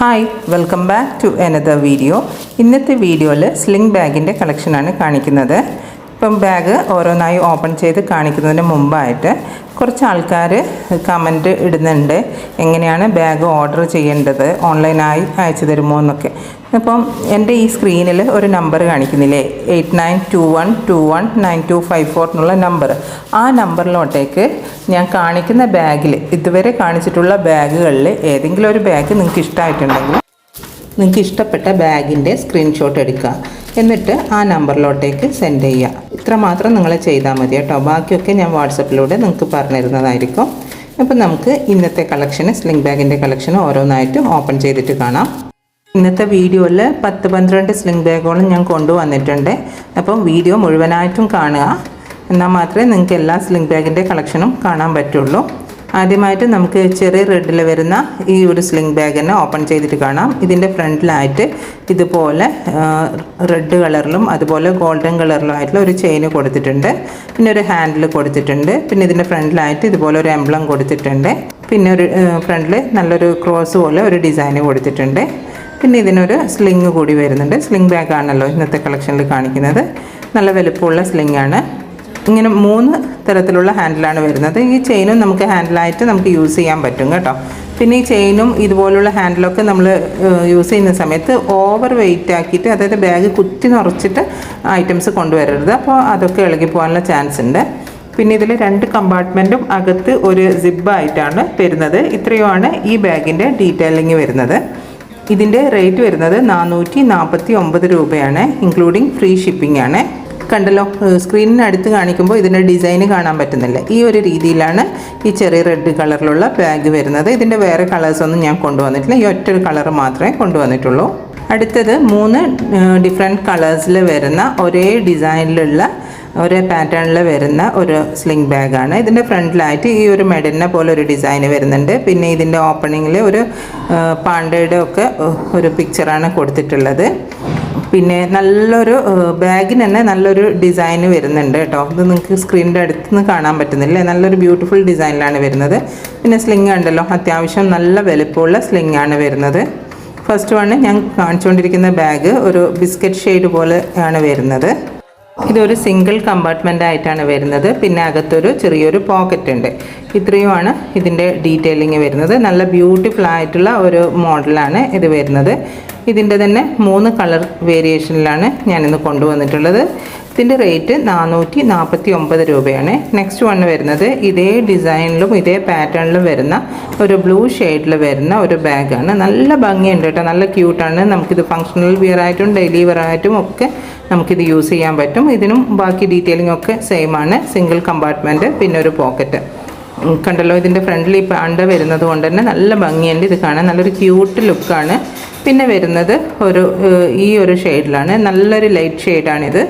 Hi welcome back to another video ഇന്നത്തെ വീഡിയോയിൽ sling ബാഗിന്റെ കളക്ഷനാണ് കാണിക്കുന്നത്. ഇപ്പം ബാഗ് ഓരോന്നായി ഓപ്പൺ ചെയ്ത് കാണിക്കുന്നതിന് മുമ്പായിട്ട് കുറച്ച് ആൾക്കാർ കമന്റ് ഇടുന്നുണ്ട്. എങ്ങനെയാണ് ബാഗ് ഓർഡർ ചെയ്യേണ്ടത്? ഓൺലൈനായി അയച്ചു തരുമോ എന്നൊക്കെ. അപ്പം എന്റെ ഈ സ്ക്രീനിൽ ഒരു number കാണിക്കുന്നില്ലേ? Eight nine two one two one nine two five four എന്നുള്ള നമ്പർ ആ നമ്പറിലോട്ടേക്ക് ഞാൻ കാണിക്കുന്ന ബാഗിൽ ഇതുവരെ കാണിച്ചിട്ടുള്ള ബാഗുകളിൽ ഏതെങ്കിലും ഒരു ബാഗ് നിങ്ങൾക്ക് ഇഷ്ടമായിട്ടുണ്ടെങ്കിൽ നിങ്ങൾക്ക് ഇഷ്ടപ്പെട്ട ബാഗിന്റെ സ്ക്രീൻഷോട്ട് എടുക്കുക. എന്നിട്ട് ആ നമ്പറിലോട്ടേക്ക് സെൻഡ് ചെയ്യുക. ഇത്ര മാത്രം നിങ്ങൾ ചെയ്താൽ മതി കേട്ടോ. ബാക്കിയൊക്കെ ഞാൻ വാട്സപ്പിലൂടെ നിങ്ങൾക്ക് പറഞ്ഞിരുന്നതായിരിക്കും. അപ്പം നമുക്ക് ഇന്നത്തെ കളക്ഷന് സ്ലിംഗ് ബാഗിന്റെ കളക്ഷൻ ഓരോന്നായിട്ട് ഓപ്പൺ ചെയ്തിട്ട് കാണാം. ഇന്നത്തെ വീഡിയോയിൽ പത്ത് പന്ത്രണ്ട് സ്ലിംഗ് ബാഗുകളും ഞാൻ കൊണ്ടുവന്നിട്ടുണ്ട്. അപ്പം വീഡിയോ മുഴുവനായിട്ടും കാണുക. എന്നാൽ മാത്രമേ നിങ്ങൾക്ക് എല്ലാ സ്ലിംഗ് ബാഗിന്റെ കളക്ഷനും കാണാൻ പറ്റുള്ളൂ. ആദ്യമായിട്ട് നമുക്ക് ചെറിയ റെഡിൽ വരുന്ന ഈ ഒരു സ്ലിംഗ് ബാഗിനെ ഓപ്പൺ ചെയ്തിട്ട് കാണാം. ഇതിന്റെ ഫ്രണ്ടിലായിട്ട് ഇതുപോലെ റെഡ് കളറിലും അതുപോലെ ഗോൾഡൻ കളറിലും ആയിട്ടുള്ള ഒരു ചെയിൻ കൊടുത്തിട്ടുണ്ട്. പിന്നെ ഒരു ഹാൻഡിൽ കൊടുത്തിട്ടുണ്ട്. പിന്നെ ഇതിന്റെ ഫ്രണ്ടിലായിട്ട് ഇതുപോലെ ഒരു എംബ്ലം കൊടുത്തിട്ടുണ്ട്. പിന്നെ ഒരു ഫ്രണ്ടിൽ നല്ലൊരു ക്രോസ് പോലെ ഒരു ഡിസൈന് കൊടുത്തിട്ടുണ്ട്. പിന്നെ ഇതിനൊരു സ്ലിങ് കൂടി വരുന്നുണ്ട്. സ്ലിംഗ് ബാഗാണല്ലോ ഇന്നത്തെ കളക്ഷനിൽ കാണിക്കുന്നത്. നല്ല വലുപ്പമുള്ള സ്ലിംഗ് ആണ്. ഇങ്ങനെ മൂന്ന് തരത്തിലുള്ള ഹാൻഡിലാണ് വരുന്നത്. ഈ ചെയിനും നമുക്ക് ഹാൻഡിലായിട്ട് നമുക്ക് യൂസ് ചെയ്യാൻ പറ്റും കേട്ടോ. പിന്നെ ഈ ചെയിനും ഇതുപോലുള്ള ഹാൻഡിലൊക്കെ നമ്മൾ യൂസ് ചെയ്യുന്ന സമയത്ത് ഓവർ വെയിറ്റ് ആക്കിയിട്ട് അതായത് ബാഗ് കുത്തി നിറച്ചിട്ട് ഐറ്റംസ് കൊണ്ടുവരരുത്. അപ്പോൾ അതൊക്കെ ഇളകി പോകാനുള്ള ചാൻസ് ഉണ്ട്. പിന്നെ ഇതിൽ രണ്ട് കമ്പാർട്ട്മെന്റും അകത്ത് ഒരു സിബായിട്ടാണ് വരുന്നത്. ഇത്രയുമാണ് ഈ ബാഗിന്റെ ഡീറ്റെയിലിംഗ് വരുന്നത്. ഇതിന്റെ റേറ്റ് വരുന്നത് നാനൂറ്റി നാൽപ്പത്തി ഒമ്പത് രൂപയാണ് ഇൻക്ലൂഡിങ് ഫ്രീ ഷിപ്പിംഗ് ആണ്. കണ്ടല്ലോ സ്ക്രീനിന് അടുത്ത് കാണിക്കുമ്പോൾ ഇതിന്റെ ഡിസൈൻ കാണാൻ പറ്റുന്നില്ല. ഈ ഒരു രീതിയിലാണ് ഈ ചെറിയ റെഡ് കളറിലുള്ള ബാഗ് വരുന്നത്. ഇതിന്റെ വേറെ കളേഴ്സൊന്നും ഞാൻ കൊണ്ടുവന്നിട്ടില്ല. ഈ ഒറ്റ കളർ മാത്രമേ കൊണ്ടുവന്നിട്ടുള്ളൂ. അടുത്തത് മൂന്ന് ഡിഫറെന്റ് കളേഴ്സിൽ വരുന്ന ഒരേ ഡിസൈനിലുള്ള ഒരേ പാറ്റേണിൽ വരുന്ന ഒരു സ്ലിംഗ് ബാഗാണ് ഇതിന്റെ ഫ്രണ്ടിലായിട്ട് ഈ ഒരു മെഡലിനെ പോലെ ഒരു ഡിസൈൻ വരുന്നുണ്ട്. പിന്നെ ഇതിന്റെ ഓപ്പണിങ്ങിൽ ഒരു പാണ്ടയുടെ ഒക്കെ ഒരു പിക്ചറാണ് കൊടുത്തിട്ടുള്ളത്. പിന്നെ നല്ലൊരു ബാഗിന് തന്നെ നല്ലൊരു ഡിസൈൻ വരുന്നുണ്ട് കേട്ടോ. ഇത് നിങ്ങൾക്ക് സ്ക്രീനിന്റെ അടുത്ത് നിന്ന് കാണാൻ പറ്റുന്നില്ലേ. നല്ലൊരു ബ്യൂട്ടിഫുൾ ഡിസൈനിലാണ് വരുന്നത്. പിന്നെ സ്ലിംഗ് ഉണ്ടല്ലോ. അത്യാവശ്യം നല്ല വലുപ്പമുള്ള സ്ലിംഗ് ആണ് വരുന്നത്. ഫസ്റ്റ് വണ് ഞാൻ കാണിച്ചുകൊണ്ടിരിക്കുന്ന ബാഗ് ഒരു ബിസ്ക്കറ്റ് ഷെയ്ഡ് പോലെ ആണ് വരുന്നത്. ഇതൊരു സിംഗിൾ കമ്പാർട്ട്മെന്റ് ആയിട്ടാണ് വരുന്നത്. പിന്നെ അകത്തൊരു ചെറിയൊരു പോക്കറ്റ് ഉണ്ട്. ഇത്രയുമാണ് ഇതിന്റെ ഡീറ്റെയിലിംഗ് വരുന്നത്. നല്ല ബ്യൂട്ടിഫുൾ ആയിട്ടുള്ള ഒരു മോഡലാണ് ഇത് വരുന്നത്. ഇതിന്റെ തന്നെ മൂന്ന് കളർ വേരിയേഷനിലാണ് ഞാനിന്ന് കൊണ്ടുവന്നിട്ടുള്ളത്. ഇതിന്റെ റേറ്റ് നാനൂറ്റി നാൽപ്പത്തി ഒമ്പത് രൂപയാണ്. നെക്സ്റ്റ് വൺ വരുന്നത് ഇതേ ഡിസൈനിലും ഇതേ പാറ്റേണിലും വരുന്ന ഒരു ബ്ലൂ ഷെയ്ഡിൽ വരുന്ന ഒരു ബാഗാണ്. നല്ല ഭംഗിയുണ്ട് കേട്ടോ. നല്ല ക്യൂട്ടാണ്. നമുക്കിത് ഫങ്ഷണൽ വിയർ ആയിട്ടും ഡെയിലി വെയർ ആയിട്ടും ഒക്കെ നമുക്കിത് യൂസ് ചെയ്യാൻ പറ്റും. ഇതിനും ബാക്കി ഡീറ്റെയിലിംഗ് ഒക്കെ സെയിം ആണ്. സിംഗിൾ കമ്പാർട്ട്മെന്റ് പിന്നെ ഒരു പോക്കറ്റ് കണ്ടല്ലോ ഇതിന്റെ ഫ്രണ്ടിൽ ഈ അണ്ട വരുന്നത് കൊണ്ട് തന്നെ നല്ല ഭംഗിയുണ്ട്. ഇത് കാണാൻ നല്ലൊരു ക്യൂട്ട് ലുക്കാണ് പിന്നെ വരുന്നത് ഒരു ഈ ഒരു ഷെയ്ഡിലാണ്. നല്ലൊരു ലൈറ്റ് ഷെയ്ഡാണിത്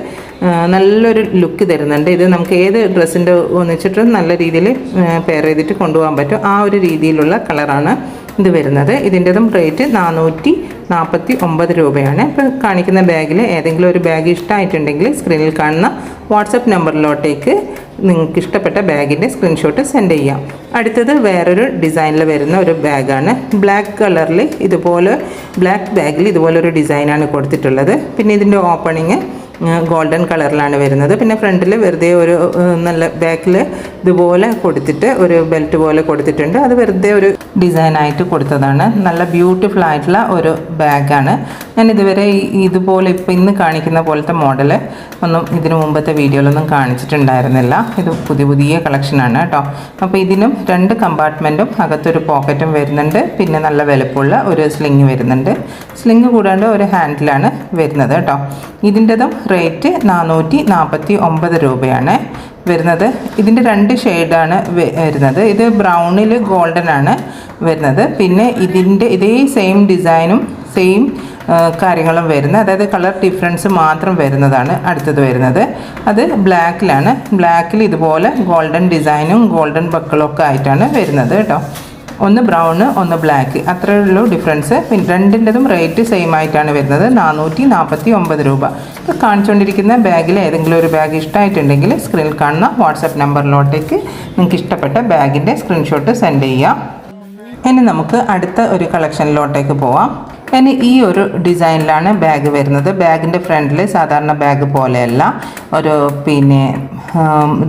നല്ലൊരു ലുക്ക് തരുന്നുണ്ട്. ഇത് നമുക്ക് ഏത് ഡ്രസ്സിന്റെ ഒന്നിച്ചിട്ടും നല്ല രീതിയിൽ പെയർ ചെയ്തിട്ട് കൊണ്ടുപോകാൻ പറ്റും. ആ ഒരു രീതിയിലുള്ള കളറാണ് ഇത് വരുന്നത്. ഇതിന്റെതും റേറ്റ് നാനൂറ്റി നാൽപ്പത്തി ഒമ്പത് രൂപയാണ്. ഇപ്പോൾ കാണിക്കുന്ന ബാഗിൽ ഏതെങ്കിലും ഒരു ബാഗ് ഇഷ്ടമായിട്ടുണ്ടെങ്കിൽ സ്ക്രീനിൽ കാണുന്ന വാട്സപ്പ് നമ്പറിലോട്ടേക്ക് നിങ്ങൾക്ക് ഇഷ്ടപ്പെട്ട ബാഗിന്റെ സ്ക്രീൻഷോട്ട് സെൻഡ് ചെയ്യാം. അടുത്തത് വേറൊരു ഡിസൈനിൽ വരുന്ന ഒരു ബാഗാണ്. ബ്ലാക്ക് കളറിൽ ഇതുപോലെ ബ്ലാക്ക് ബാഗിൽ ഇതുപോലൊരു ഡിസൈനാണ് കൊടുത്തിട്ടുള്ളത്. പിന്നെ ഇതിന്റെ ഓപ്പണിങ് ഗോൾഡൻ കളറിലാണ് വരുന്നത്. പിന്നെ ഫ്രണ്ടിൽ വെറുതെ ഒരു നല്ല ബാക്കിൽ ഇതുപോലെ കൊടുത്തിട്ട് ഒരു ബെൽറ്റ് പോലെ കൊടുത്തിട്ടുണ്ട്. അത് വെറുതെ ഒരു ഡിസൈനായിട്ട് കൊടുത്തതാണ്. നല്ല ബ്യൂട്ടിഫുൾ ആയിട്ടുള്ള ഒരു ബാഗാണ് ഞാൻ ഇതുവരെ ഇതുപോലെ ഇപ്പോൾ ഇന്ന് കാണിക്കുന്ന പോലത്തെ മോഡൽ ഒന്നും ഇതിനു മുമ്പത്തെ വീഡിയോയിലൊന്നും കാണിച്ചിട്ടുണ്ടായിരുന്നില്ല. ഇത് പുതിയ പുതിയ കളക്ഷനാണ് കേട്ടോ. അപ്പോൾ ഇതിനും രണ്ട് കമ്പാർട്ട്മെന്റും അകത്തൊരു പോക്കറ്റും വരുന്നുണ്ട്. പിന്നെ നല്ല വലുപ്പമുള്ള ഒരു സ്ലിങ് വരുന്നുണ്ട്. സ്ലിങ് കൂടാണ്ട് ഒരു ഹാൻഡിലാണ് വരുന്നത് കേട്ടോ. ഇതിന്റെതും റേറ്റ് നാനൂറ്റി നാൽപ്പത്തി ഒമ്പത് രൂപയാണ് വരുന്നത്. ഇതിന്റെ രണ്ട് ഷെയ്ഡാണ് വരുന്നത്. ഇത് ബ്രൗണിൽ ഗോൾഡൻ ആണ് വരുന്നത്. പിന്നെ ഇതിന്റെ ഇതേ സെയിം ഡിസൈനും സെയിം കാര്യങ്ങളും വരുന്നത്. അതായത് കളർ ഡിഫറൻസ് മാത്രം വരുന്നതാണ് അടുത്തത് വരുന്നത്. അത് ബ്ലാക്കിലാണ്. ബ്ലാക്കിൽ ഇതുപോലെ ഗോൾഡൻ ഡിസൈനും ഗോൾഡൻ ബക്കളൊക്കെ ആയിട്ടാണ് വരുന്നത് കേട്ടോ. ഒന്ന് ബ്രൗണ് ഒന്ന് ബ്ലാക്ക് അത്രയേ ഉള്ളൂ ഡിഫറൻസ് പിന്നെ രണ്ടിന്റെതും റേറ്റ് സെയിം ആയിട്ടാണ് വരുന്നത്. നാനൂറ്റി നാൽപ്പത്തി ഒമ്പത് രൂപ. ഇപ്പോൾ കാണിച്ചുകൊണ്ടിരിക്കുന്ന ബാഗിൽ ഏതെങ്കിലും ഒരു ബാഗ് ഇഷ്ടമായിട്ടുണ്ടെങ്കിൽ സ്ക്രീനിൽ കാണുന്ന വാട്സപ്പ് നമ്പറിലോട്ടേക്ക് നിങ്ങൾക്ക് ഇഷ്ടപ്പെട്ട ബാഗിന്റെ സ്ക്രീൻഷോട്ട് സെൻഡ് ചെയ്യാം. ഇനി നമുക്ക് അടുത്ത ഒരു കളക്ഷനിലോട്ടേക്ക് പോവാം. ഇനി ഈ ഒരു ഡിസൈനിലാണ് ബാഗ് വരുന്നത്. ബാഗിന്റെ ഫ്രണ്ടിൽ സാധാരണ ബാഗ് പോലെയല്ല. ഒരു പിന്നെ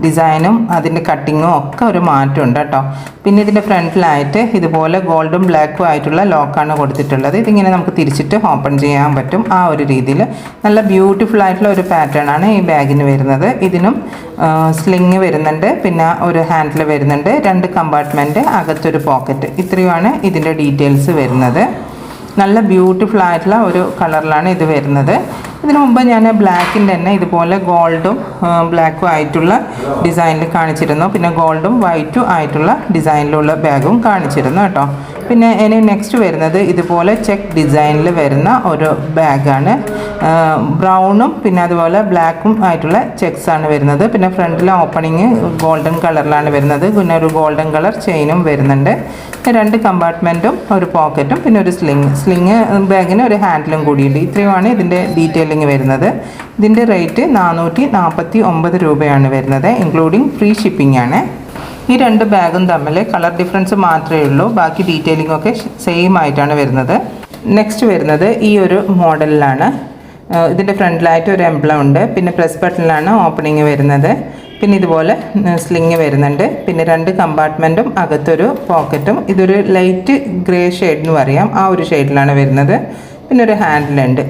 ഡിസൈനും അതിന്റെ കട്ടിങ്ങും ഒക്കെ ഒരു മാറ്റമുണ്ട് കേട്ടോ. പിന്നെ ഇതിന്റെ ഫ്രണ്ടിലായിട്ട് ഇതുപോലെ ഗോൾഡും ബ്ലാക്കും ആയിട്ടുള്ള ലോക്കാണ് കൊടുത്തിട്ടുള്ളത്. ഇതിങ്ങനെ നമുക്ക് തിരിച്ചിട്ട് ഓപ്പൺ ചെയ്യാൻ പറ്റും. ആ ഒരു രീതിയിൽ നല്ല ബ്യൂട്ടിഫുൾ ആയിട്ടുള്ള ഒരു പാറ്റേൺ ആണ് ഈ ബാഗിന് വരുന്നത്. ഇതിനും സ്ലിങ് വരുന്നുണ്ട്. പിന്നെ ഒരു ഹാൻഡിൽ വരുന്നുണ്ട്. രണ്ട് കമ്പാർട്ട്മെന്റ് അകത്തൊരു പോക്കറ്റ് ഇത്രയുമാണ് ഇതിന്റെ ഡീറ്റെയിൽസ് വരുന്നത്. നല്ല ബ്യൂട്ടിഫുൾ ആയിട്ടുള്ള ഒരു കളറിലാണ് ഇത് വരുന്നത്. ഇതിനു മുമ്പ് ഞാൻ ബ്ലാക്കിന്റെ തന്നെ ഇതുപോലെ ഗോൾഡും ബ്ലാക്കും ആയിട്ടുള്ള ഡിസൈനിൽ കാണിച്ചിരുന്നു. പിന്നെ ഗോൾഡും വൈറ്റും ആയിട്ടുള്ള ഡിസൈനിലുള്ള ബാഗും കാണിച്ചിരുന്നു കേട്ടോ. പിന്നെ ഇനി നെക്സ്റ്റ് വരുന്നത് ഇതുപോലെ ചെക്ക് ഡിസൈനിൽ വരുന്ന ഒരു ബാഗാണ്. ബ്രൗണും പിന്നെ അതുപോലെ ബ്ലാക്കും ആയിട്ടുള്ള ചെക്സ് ആണ് വരുന്നത്. പിന്നെ ഫ്രണ്ടിലെ ഓപ്പണിങ് ഗോൾഡൻ കളറിലാണ് വരുന്നത്. പിന്നെ ഒരു ഗോൾഡൻ കളർ ചെയിനും വരുന്നുണ്ട്. രണ്ട് കമ്പാർട്ട്മെന്റും ഒരു പോക്കറ്റും പിന്നെ ഒരു സ്ലിങ് സ്ലിങ് ബാഗിന് ഒരു ഹാൻഡിലും കൂടിയുണ്ട് ഇത്രയുമാണ് ഇതിന്റെ ഡീറ്റെയിലിംഗ് വരുന്നത്. ഇതിന്റെ റേറ്റ് നാനൂറ്റി നാൽപ്പത്തി ഒമ്പത് രൂപയാണ് വരുന്നത് ഇൻക്ലൂഡിങ് ഫ്രീ ഷിപ്പിംഗ് ആണ്. ഈ രണ്ട് ബാഗും തമ്മിൽ കളർ ഡിഫറൻസ് മാത്രമേ ഉള്ളൂ ബാക്കി ഡീറ്റെയിലിംഗ് ഒക്കെ സെയിം ആയിട്ടാണ് വരുന്നത്. നെക്സ്റ്റ് വരുന്നത് ഈ ഒരു മോഡലിലാണ്. ഇതിന്റെ ഫ്രണ്ടിലായിട്ട് ഒരു എംബ്ലം ഉണ്ട് പിന്നെ പ്രസ് ബട്ടണിലാണ് ഓപ്പണിങ് വരുന്നത്. പിന്നെ ഇതുപോലെ സ്ലിങ് വരുന്നുണ്ട്. പിന്നെ രണ്ട് കമ്പാർട്ട്മെന്റും അകത്തൊരു പോക്കറ്റും ഇതൊരു ലൈറ്റ് ഗ്രേ ഷെയ്ഡ് എന്ന് പറയാം ആ ഒരു ഷെയ്ഡിലാണ് വരുന്നത്. പിന്നെ ഒരു ഹാൻഡിലുണ്ട്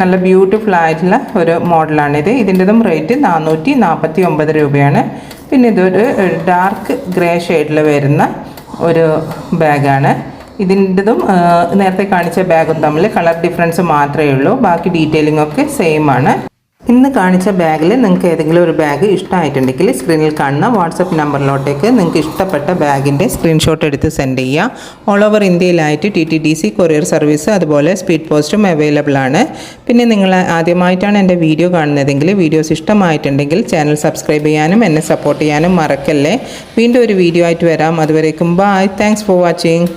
നല്ല ബ്യൂട്ടിഫുൾ ആയിട്ടുള്ള ഒരു മോഡലാണിത്. ഇതിന്റെതും റേറ്റ് നാനൂറ്റി നാൽപ്പത്തി ഒമ്പത് രൂപയാണ് പിന്നെ ഇതൊരു ഡാർക്ക് ഗ്രേ ഷെയ്ഡിൽ വരുന്ന ഒരു ബാഗാണ്. ഇതിന്റെതും നേരത്തെ കാണിച്ച ബാഗും തമ്മിൽ കളർ ഡിഫറൻസ് മാത്രമേ ഉള്ളൂ. ബാക്കി ഡീറ്റെയിലിംഗ് ഒക്കെ സെയിം ആണ്. ഇന്ന് കാണിച്ച ബാഗിൽ നിങ്ങൾക്ക് ഏതെങ്കിലും ഒരു ബാഗ് ഇഷ്ടമായിട്ടുണ്ടെങ്കിൽ സ്ക്രീനിൽ കാണുന്ന വാട്സപ്പ് നമ്പറിലോട്ടേക്ക് നിങ്ങൾക്ക് ഇഷ്ടപ്പെട്ട ബാഗിന്റെ സ്ക്രീൻഷോട്ട് എടുത്ത് സെൻഡ് ചെയ്യുക. All over ഇന്ത്യയിലായിട്ട് T T D C courier service അതുപോലെ സ്പീഡ് പോസ്റ്റും അവൈലബിൾ ആണ്. പിന്നെ നിങ്ങൾ ആദ്യമായിട്ടാണ് എന്റെ വീഡിയോ കാണുന്നതെങ്കിൽ വീഡിയോസ് ഇഷ്ടമായിട്ടുണ്ടെങ്കിൽ ചാനൽ സബ്സ്ക്രൈബ് ചെയ്യാനും എന്നെ സപ്പോർട്ട് ചെയ്യാനും മറക്കല്ലേ. വീണ്ടും ഒരു വീഡിയോ ആയിട്ട് വരാം. അതുവരേക്കും ബൈ താങ്ക്സ് ഫോർ വാച്ചിങ്